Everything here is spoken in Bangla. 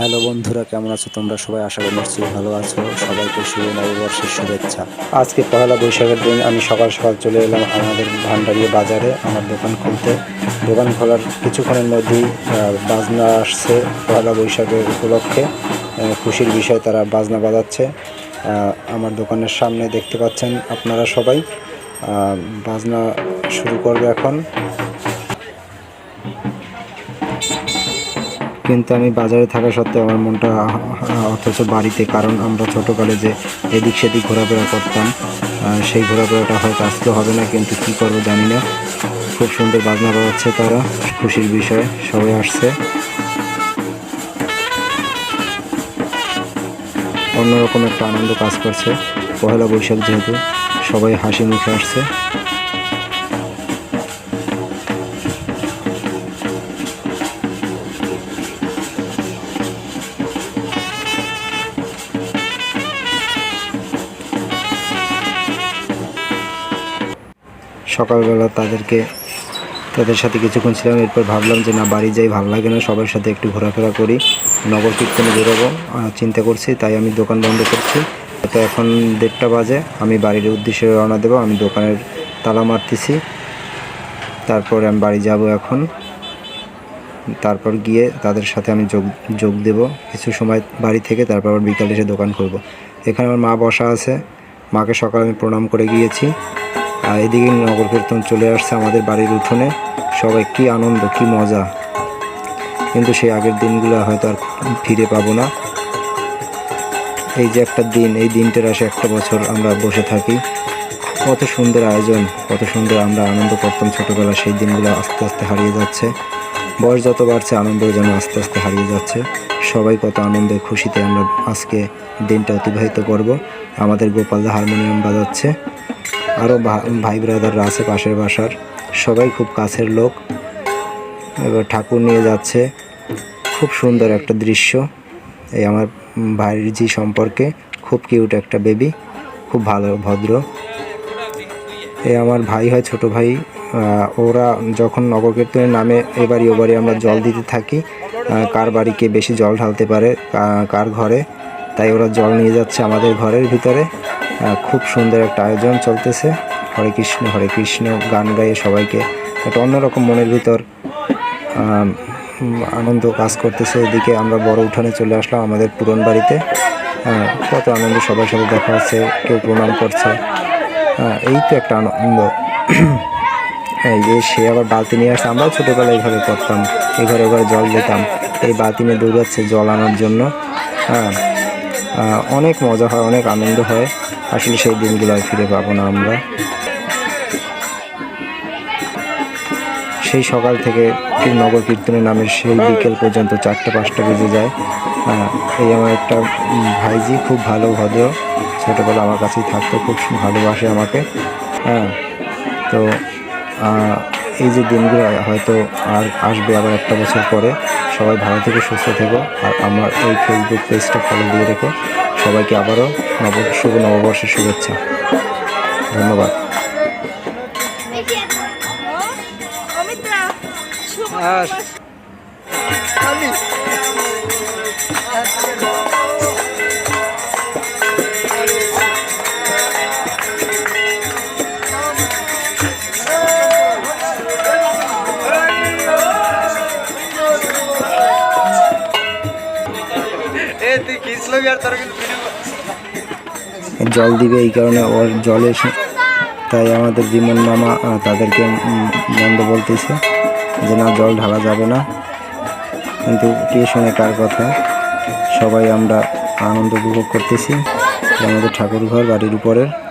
হ্যালো বন্ধুরা, কেমন আছো তোমরা? সবাই আশা করি নিশ্চয়ই ভালো আছো। সবাইকে শুভ নববর্ষের শুভেচ্ছা। আজকে পহেলা বৈশাখের দিন আমি সকাল সকাল চলে এলাম আমাদের ভান্ডারিয়া বাজারে, আমার দোকান খুলতে। দোকান খোলার কিছুক্ষণের মধ্যেই বাজনা আসছে পহেলা বৈশাখের উপলক্ষে। খুশির বিষয় তারা বাজনা বাজাচ্ছে। আমার দোকানের সামনে দেখতে পাচ্ছেন আপনারা সবাই। বাজনা শুরু করবে এখন। কিন্তু আমি বাজারে থাকা সত্ত্বেও আমার মনটা অথচ বাড়িতে, কারণ আমরা ছোটোকালে যে এদিক সেদিক ঘোরাফেরা করতাম সেই ঘোরাফেরাটা হয়তো আজকে হবে না, কিন্তু কি করব জানি না। খুব সুন্দর বাজনা বাজাচ্ছে তারা, খুশির বিষয় সবাই আসছে। অন্যরকম একটা আনন্দ কাজ করছে, পহেলা বৈশাখ যেহেতু সবাই হাসি মুখে আসছে। সকালবেলা তাদেরকে, তাদের সাথে কিছুক্ষণ ছিলাম, এরপর ভাবলাম যে না, বাড়ি যাই, ভালো লাগে না, সবার সাথে একটু ঘোরাফেরা করি, নগর কীর্তনে বেরোবো চিন্তা করছি, তাই আমি দোকান বন্ধ করছি। তো এখন দেড়টা বাজে, আমি বাড়ির উদ্দেশ্যে রওনা দেবো, আমি দোকানের তালা মারতেছি, তারপরে আমি বাড়ি যাব এখন। তারপর গিয়ে তাদের সাথে আমি যোগ যোগ দেব, কিছু সময় বাড়ি থেকে তারপর আবার বিকালে এসে দোকান করব এখানে আমার মা বসা আছে, মাকে সকালে আমি প্রণাম করে গিয়েছি। আর এদিকে নগর কীর্তন চলে আসছে আমাদের বাড়ির উঠোনে। সবাই কী আনন্দ, কী মজা। কিন্তু সেই আগের দিনগুলো হয়তো আর ফিরে পাবো না। এই যে একটা দিন, এই দিনটার আসে একটা বছর আমরা বসে থাকি। কত সুন্দর আয়োজন, কত সুন্দর আমরা আনন্দ করতাম ছোটোবেলা সেই দিনগুলো আস্তে আস্তে হারিয়ে যাচ্ছে। বয়স যত বাড়ছে, আনন্দ যেন আস্তে আস্তে হারিয়ে যাচ্ছে। সবাই কত আনন্দে, খুশিতে আমরা আজকে দিনটা অতিবাহিত করব। আমাদের গোপালদা হারমোনিয়াম বাজাচ্ছে। আরও ভাই ব্রাদাররা আছে পাশের বাসার। সবাই খুব কাছের লোক। এবার ঠাকুর নিয়ে যাচ্ছে। খুব সুন্দর একটা দৃশ্য। এই আমার ভাইয়ের জি সম্পর্কে খুব কিউট একটা বেবি খুব ভালো, ভদ্র। এ আমার ভাই হয় ছোট ভাই। ওরা যখন নগর কীর্তনের নামে এবারই ওবারই আমরা জল দিতে থাকি কার বাড়িকে বেশি জল ঢালতে পারে কার ঘরে, তাই ওরা জল নিয়ে যাচ্ছে আমাদের ঘরের ভিতরে। খুব সুন্দর একটা আয়োজন চলতেছে। হরে কৃষ্ণ হরে কৃষ্ণ গান গাইয়ে সবাইকে একটা অন্যরকম মনের ভিতর আনন্দ কাজ করতেছে। এদিকে আমরা বড় উঠানে চলে আসলাম আমাদের পুরন বাড়িতে। কত আনন্দ, সবার সাথে দেখা হচ্ছে, কেউ প্রণাম করছে। এই তো একটা আনন্দ। এই সে আবার বালতি নিয়ে আসছে, আমরাও ছোটোবেলায় এইভাবে করতাম, এই ঘরে ঘরে জল দিতাম। এই বালতি নিয়ে দৌড়াচ্ছে জল আনার জন্য। হ্যাঁ অনেক মজা হয়, অনেক আনন্দ হয়। আসলে সেই দিনগুলো আর ফিরে পাবো না আমরা। সেই সকাল থেকে নগর কীর্তনের নামে সেই বিকেল পর্যন্ত চারটে পাঁচটা বেজে যায়। এই আমার একটা ভাইজি, খুব ভালো ভদ্র। ছোটোবেলা আমার কাছেই থাকতো, খুব ভালোবাসে আমাকে। হ্যাঁ তো এই যে দিনগুলো হয়তো আর আসবে আবার একটা বছর পরে। সবাই ভালো থেকে সুস্থ থেকো। আর আমার এই ফেসবুক পেজটা ফলো দিয়ে রেখো। সবাইকে আবারও নব শুভ নববর্ষের শুভেচ্ছা। ধন্যবাদ। অমিত্রা জল দিবে এই কারণে ওর জলে তাই আমাদের বিমন মামা তাদেরকে বন্ধ বলতেছে যে না, জল ঢালা যাবে না। কিন্তু কে শোনে কার কথা? সবাই আমরা আনন্দ উপভোগ করতেছি। আমাদের ঠাকুর ঘর বাড়ির উপরের।